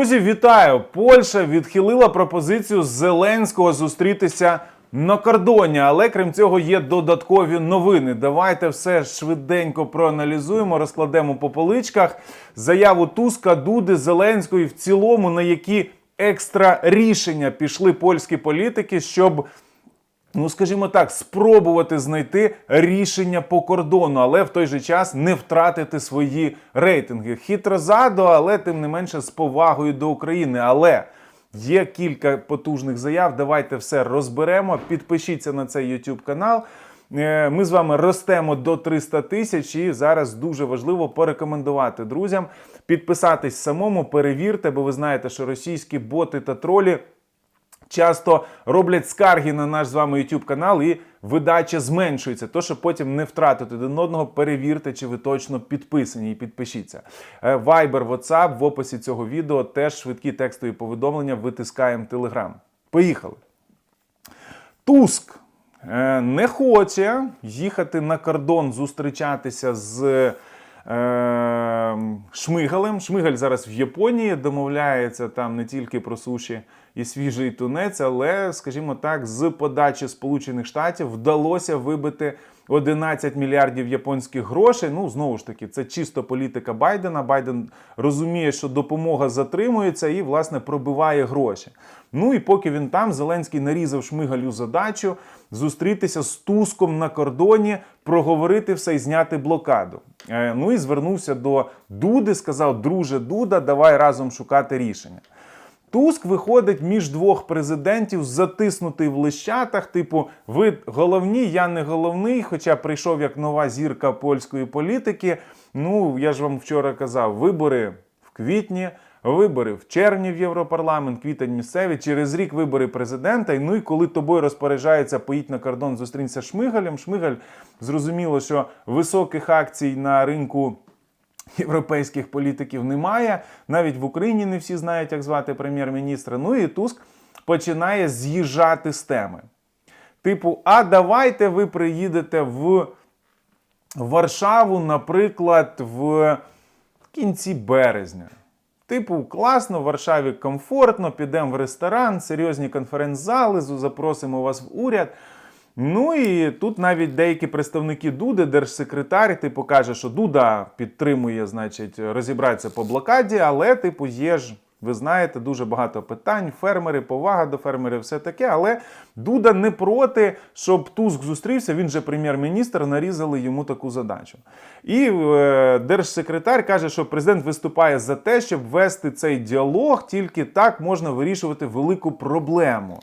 Друзі, вітаю! Польща відхилила пропозицію Зеленського зустрітися на кордоні, але крім цього є додаткові новини. Давайте все швиденько проаналізуємо, розкладемо по поличках заяву Туска, Дуди, Зеленської в цілому на які екстра рішення пішли польські політики, щоб ну скажімо так, спробувати знайти рішення по кордону, але в той же час не втратити свої рейтинги. Хитро задо, але тим не менше з повагою до України. Але є кілька потужних заяв. Давайте все розберемо. Підпишіться на цей YouTube канал. Е, Ми з вами ростемо до 300 тисяч, і зараз дуже важливо порекомендувати друзям підписатись самому, перевірте, бо ви знаєте, що російські боти та тролі часто роблять скарги на наш з вами YouTube канал і видача зменшується. То, щоб потім не втратити один одного, перевірте, чи ви точно підписані і підпишіться. Е, Viber, WhatsApp в описі цього відео теж швидкі текстові повідомлення витискаємо Telegram. Поїхали. Туск е, не хоче їхати на кордон зустрічатися з Шмигалем. Шмигаль зараз в Японії домовляється там не тільки про суші і свіжий тунець, але, скажімо так, з подачі Сполучених Штатів вдалося вибити 11 мільярдів японських грошей. Ну, знову ж таки, це чисто політика Байдена. Байден розуміє, що допомога затримується і, власне, пробиває гроші. Ну і поки він там, Зеленський нарізав Шмигалю задачу зустрітися з Туском на кордоні, проговорити все і зняти блокаду. Е, Ну і звернувся до Дуди, сказав: друже Дуда, давай разом шукати рішення. Туск виходить між двох президентів, затиснутий в лищатах. Типу, ви головні, я не головний. Хоча прийшов як нова зірка польської політики. Ну я ж вам вчора казав: вибори в квітні, вибори в червні в Європарламент, квітень місцеві. Через рік вибори президента. І ну і коли тобою розпоряджається, поїдь на кордон, зустрінься з Шмигалем. Шмигаль зрозуміло, що високих акцій на ринку. Європейських політиків немає. Навіть в Україні не всі знають, як звати прем'єр-міністра. Ну і Туск починає з'їжджати з теми. Типу, а давайте ви приїдете в Варшаву, наприклад, в кінці березня. Типу, класно, в Варшаві комфортно, підемо в ресторан, серйозні конференц-зали, запросимо вас в уряд. Ну і тут навіть деякі представники Дуди, держсекретар, типу, каже, що Дуда підтримує, значить, розібратися по блокаді, але, типу, є ж, ви знаєте, дуже багато питань, фермери, повага до фермерів, все таке. Але Дуда не проти, щоб Туск зустрівся. Він же прем'єр-міністр, нарізали йому таку задачу. І е, держсекретар каже, що президент виступає за те, щоб вести цей діалог, тільки так можна вирішувати велику проблему.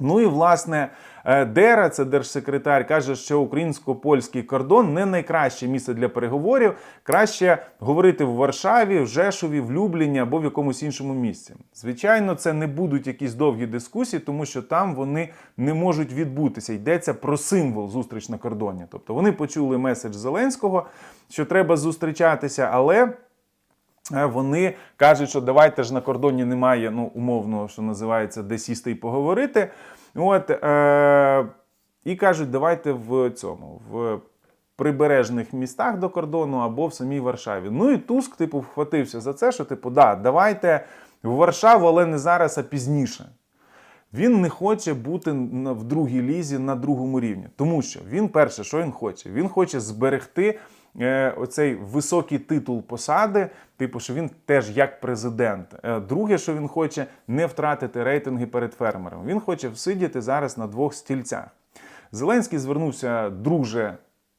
Ну і власне Дера, це держсекретар, каже, що українсько-польський кордон не найкраще місце для переговорів. Краще говорити в Варшаві, в Жешові, в Любліні або в якомусь іншому місці. Звичайно, це не будуть якісь довгі дискусії, тому що там вони не можуть відбутися. Йдеться про символ зустріч на кордоні. Тобто вони почули меседж Зеленського, що треба зустрічатися, але. Е, Вони кажуть, що давайте ж на кордоні немає, ну, умовно, що називається, де сісти і поговорити. От, е- і кажуть, давайте в цьому, в прибережних містах до кордону або в самій Варшаві. Ну і Туск, типу, вхватився за це, що, типу, да, давайте в Варшаву, але не зараз, а пізніше. Він не хоче бути в другій лізі на другому рівні. Тому що він перше, що він хоче? Він хоче зберегти оцей високий титул посади, типу, що він теж як президент. Е, друге, що він хоче, не втратити рейтинги перед фермером. Він хоче всидіти зараз на двох стільцях. Зеленський звернувся, друже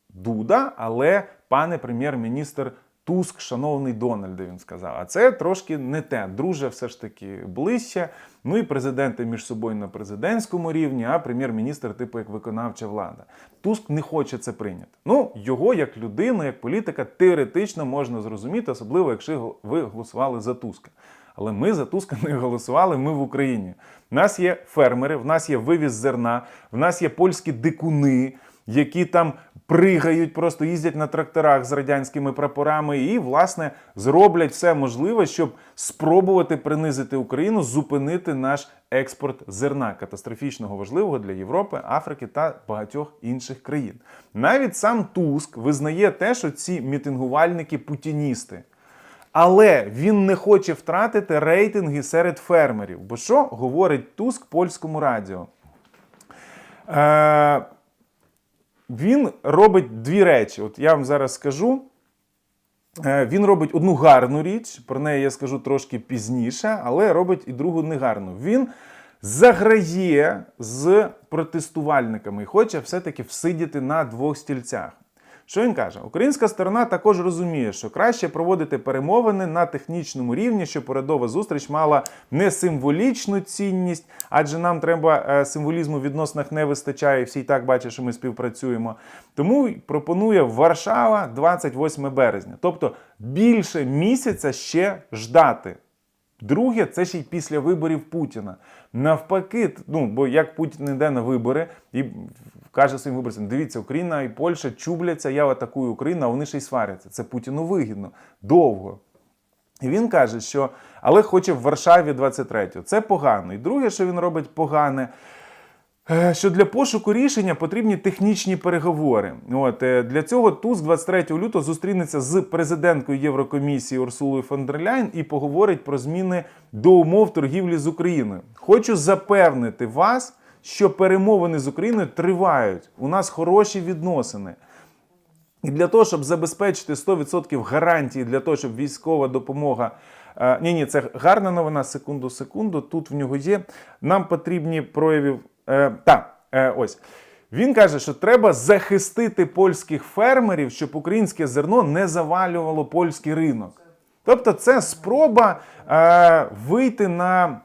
Дуда, але пане прем'єр-міністр Туск, шановний Дональде, він сказав. А це трошки не те. Друже, все ж таки ближче. Ну і президенти між собою на президентському рівні, а прем'єр-міністр, типу, як виконавча влада. Туск не хоче це прийняти. Ну, його як людину, як політика, теоретично можна зрозуміти, особливо якщо ви голосували за Туска. Але ми за Туска не голосували. Ми в Україні. У нас є фермери, в нас є вивіз зерна, в нас є польські дикуни, які там пригають, просто їздять на тракторах з радянськими прапорами і, власне, зроблять все можливе, щоб спробувати принизити Україну, зупинити наш експорт зерна катастрофічного важливого для Європи, Африки та багатьох інших країн. Навіть сам Туск визнає те, що ці мітингувальники путіністи. Але він не хоче втратити рейтинги серед фермерів. Бо що говорить Туск польському радіо? Е, він робить дві речі. От я вам зараз скажу. Е, Він робить одну гарну річ, про неї я скажу трошки пізніше, але робить і другу негарну. Він заграє з протестувальниками і хоче все-таки всидіти на двох стільцях. Що він каже? Українська сторона також розуміє, що краще проводити перемовини на технічному рівні, щоб урядова зустріч мала не символічну цінність, адже нам треба е, символізму в відносинах не вистачає. Всі і так бачать, що ми співпрацюємо. Тому пропонує Варшава 28 березня, тобто більше місяця ще ждати. Друге, це ще й після виборів Путіна. Навпаки, ну бо як Путін йде на вибори і каже своїм виборцям: дивіться, Україна і Польща чубляться, я атакую Україну, а вони ще й сваряться. Це Путіну вигідно довго. І він каже, що але хоче в Варшаві 23-го. Це погано. І друге, що він робить погане. Е, Що для пошуку рішення потрібні технічні переговори. От е, для цього Туск 23 лютого зустрінеться з президенткою Єврокомісії Урсулою фон дер Ляйн і поговорить про зміни до умов торгівлі з Україною. Хочу запевнити вас, що перемовини з Україною тривають. У нас хороші відносини. І для того, щоб забезпечити 100% гарантії для того, щоб військова допомога. Е, ні, ні, це гарна новина. Секунду, секунду. Тут в нього є. Нам потрібні проявів. Е, та, е, ось. Він каже, що треба захистити польських фермерів, щоб українське зерно не завалювало польський ринок. Тобто, це спроба е, вийти на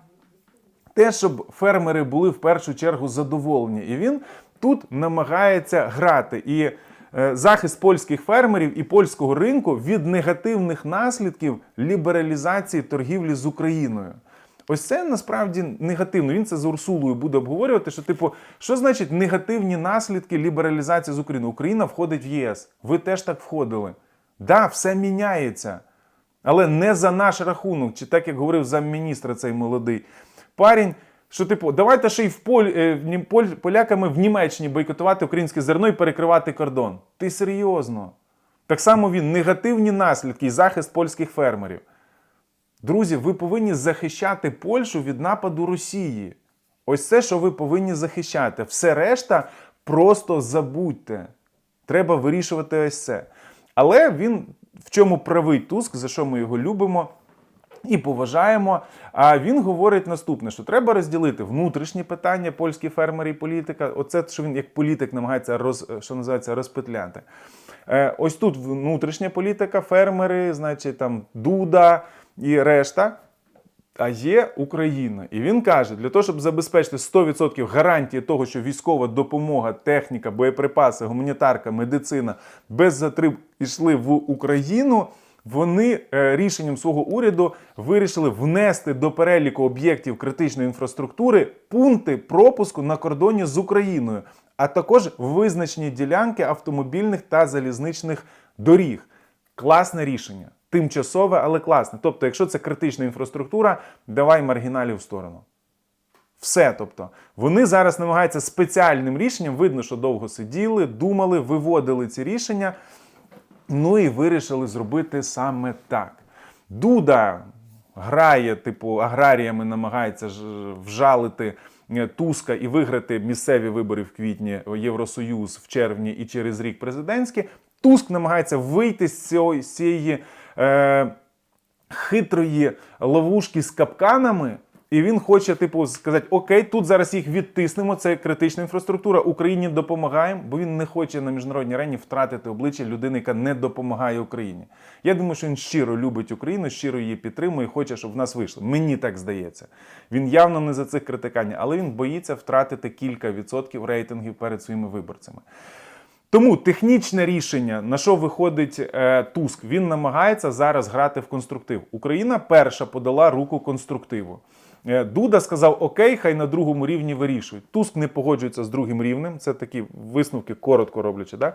те, щоб фермери були в першу чергу задоволені. І він тут намагається грати. І е, захист польських фермерів і польського ринку від негативних наслідків лібералізації торгівлі з Україною. Ось це насправді негативно. Він це з Урсулою буде обговорювати. Що, типу, що значить негативні наслідки лібералізації з Україною? Україна входить в ЄС. Ви теж так входили. Да, все міняється. Але не за наш рахунок, чи так як говорив замміністра цей молодий парень. Що, типу, давайте ще й в поль, е, поляками в Німеччині бойкотувати українське зерно і перекривати кордон. Ти серйозно? Так само він негативні наслідки і захист польських фермерів. Друзі, ви повинні захищати Польщу від нападу Росії. Ось це, що ви повинні захищати. Все решта просто забудьте. Треба вирішувати ось це. Але він в чому правий Туск, за що ми його любимо і поважаємо. А він говорить наступне: що треба розділити внутрішні питання польські фермери і політика. Оце що він як політик намагається роз, що називається розпетляти. Е, Ось тут внутрішня політика, фермери, значить там Дуда і решта. А є Україна. І він каже, для того, щоб забезпечити 100% гарантії того, що військова допомога, техніка, боєприпаси, гуманітарка, медицина без затрим йшли в Україну. Вони е, рішенням свого уряду вирішили внести до переліку об'єктів критичної інфраструктури пункти пропуску на кордоні з Україною, а також визначені ділянки автомобільних та залізничних доріг. Класне рішення. Тимчасове, але класне. Тобто, якщо це критична інфраструктура, давай маргіналів в сторону. Все. Тобто, вони зараз намагаються спеціальним рішенням, видно, що довго сиділи, думали, виводили ці рішення. Ну і вирішили зробити саме так. Дуда грає, типу, аграріями намагається вжалити е, Туска і виграти місцеві вибори в квітні Євросоюз в червні і через рік президентські. Туск намагається вийти з цієї е, хитрої ловушки з капканами. І він хоче, типу, сказати: Окей, тут зараз їх відтиснемо. Це критична інфраструктура. Україні допомагаємо, бо він не хоче на міжнародній арені втратити обличчя людини, яка не допомагає Україні. Я думаю, що він щиро любить Україну, щиро її підтримує хоче, щоб в нас вийшло. Мені так здається. Він явно не за цих критикань, але він боїться втратити кілька відсотків рейтингів перед своїми виборцями. Тому технічне рішення, на що виходить е, Туск, він намагається зараз грати в конструктив. Україна перша подала руку конструктиву. Е, Дуда сказав: Окей, хай на другому рівні вирішують. Туск не погоджується з другим рівнем. Це такі висновки коротко роблячи. Да?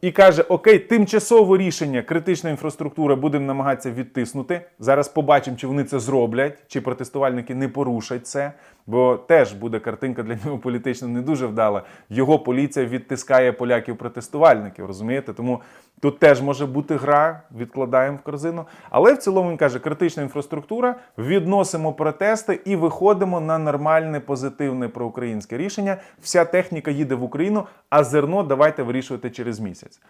І каже: Окей, тимчасове рішення, критична інфраструктура будемо намагатися відтиснути. Зараз побачимо, чи вони це зроблять, чи протестувальники не порушать це. Бо теж буде картинка для нього політично не дуже вдала. Його поліція відтискає поляків-протестувальників, розумієте? Тому Тут теж може бути гра, відкладаємо в корзину. Але в цілому він каже, критична інфраструктура, відносимо протести і виходимо на нормальне, позитивне проукраїнське рішення. Вся техніка їде в Україну, а зерно давайте вирішувати через місяць.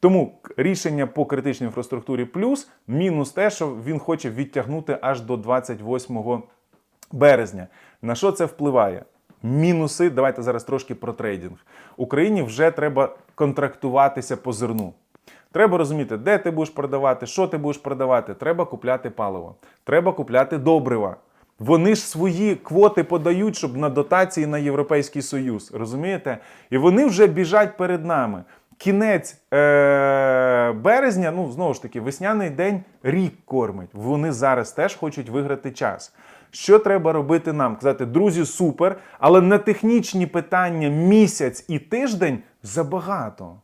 Тому рішення по критичній інфраструктурі плюс, мінус те, що він хоче відтягнути аж до 28 березня. На що це впливає? Мінуси, давайте зараз трошки про трейдинг. Україні вже треба контрактуватися по зерну. Треба розуміти, де ти будеш продавати, що ти будеш продавати. Треба купляти паливо, треба купляти добрива. Вони ж свої квоти подають, щоб на дотації на Європейський Союз. Розумієте? І вони вже біжать перед нами. Кінець е- березня, ну знову ж таки, весняний день рік кормить. Вони зараз теж хочуть виграти час. Що треба робити нам? Казати, друзі, супер, але на технічні питання місяць і тиждень забагато.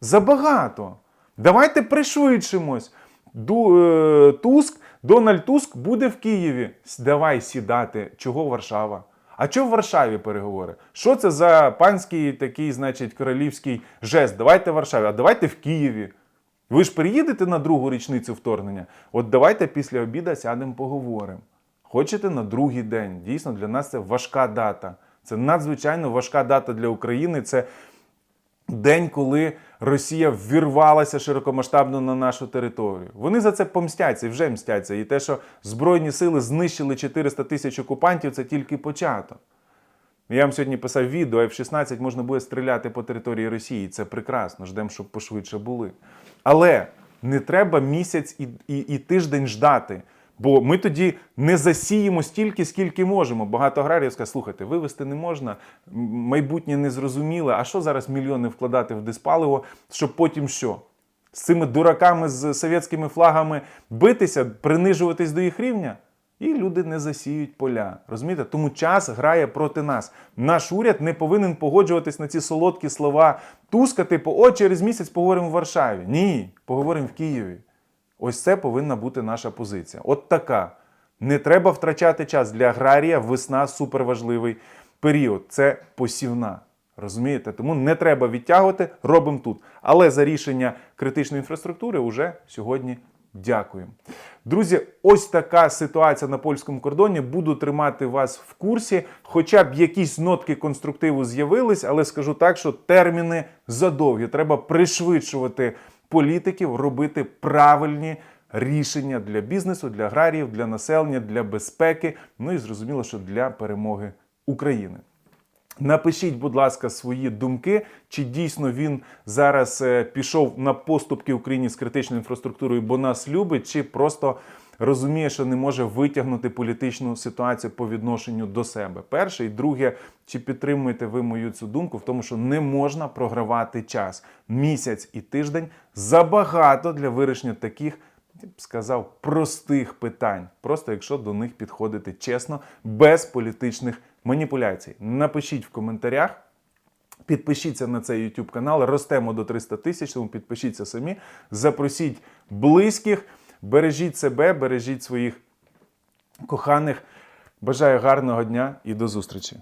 Забагато. Давайте пришвидшимось. Ду, е, Туск, Дональд Туск буде в Києві. Давай сідати. Чого Варшава? А чого в Варшаві переговори? Що це за панський такий, значить, королівський жест? Давайте в Варшаві, а давайте в Києві. Ви ж приїдете на другу річницю вторгнення? От давайте після обіду сядемо поговоримо. Хочете на другий день? Дійсно, для нас це важка дата. Це надзвичайно важка дата для України. Це день, коли Росія ввірвалася широкомасштабно на нашу територію. Вони за це помстяться і вже мстяться. І те, що Збройні сили знищили 400 тисяч окупантів, це тільки початок. Я вам сьогодні писав відео, F-16 можна буде стріляти по території Росії. Це прекрасно, ждемо, щоб пошвидше були. Але не треба місяць і, і, і тиждень ждати. Бо ми тоді не засіємо стільки, скільки можемо. Багато аграріїв скаже, слухайте, вивести не можна, майбутнє не зрозуміле. А що зараз мільйони вкладати в диспаливо, щоб потім що? З цими дураками з совєтськими флагами битися, принижуватись до їх рівня? І люди не засіють поля. Розумієте? Тому час грає проти нас. Наш уряд не повинен погоджуватись на ці солодкі слова Туска, типу, о, через місяць поговоримо в Варшаві. Ні, поговоримо в Києві. Ось це повинна бути наша позиція. От така. Не треба втрачати час для аграрія. Весна суперважливий період. Це посівна. Розумієте? Тому не треба відтягувати, робимо тут. Але за рішення критичної інфраструктури вже сьогодні дякуємо. Друзі, ось така ситуація на польському кордоні. Буду тримати вас в курсі. Хоча б якісь нотки конструктиву з'явились, але скажу так, що терміни задовгі. Треба пришвидшувати політиків, робити правильні рішення для бізнесу, для аграріїв, для населення, для безпеки. Ну і зрозуміло, що для перемоги України. Напишіть, будь ласка, свої думки, чи дійсно він зараз е, пішов на поступки Україні з критичною інфраструктурою, бо нас любить, чи просто розуміє, що не може витягнути політичну ситуацію по відношенню до себе. Перше і друге, чи підтримуєте ви мою цю думку в тому, що не можна програвати час місяць і тиждень забагато для вирішення таких. Я б сказав простих питань, просто якщо до них підходити чесно, без політичних маніпуляцій. Напишіть в коментарях. Підпишіться на цей YouTube канал, ростемо до 300 тисяч, тому підпишіться самі, запросіть близьких, бережіть себе, бережіть своїх коханих. Бажаю гарного дня і до зустрічі!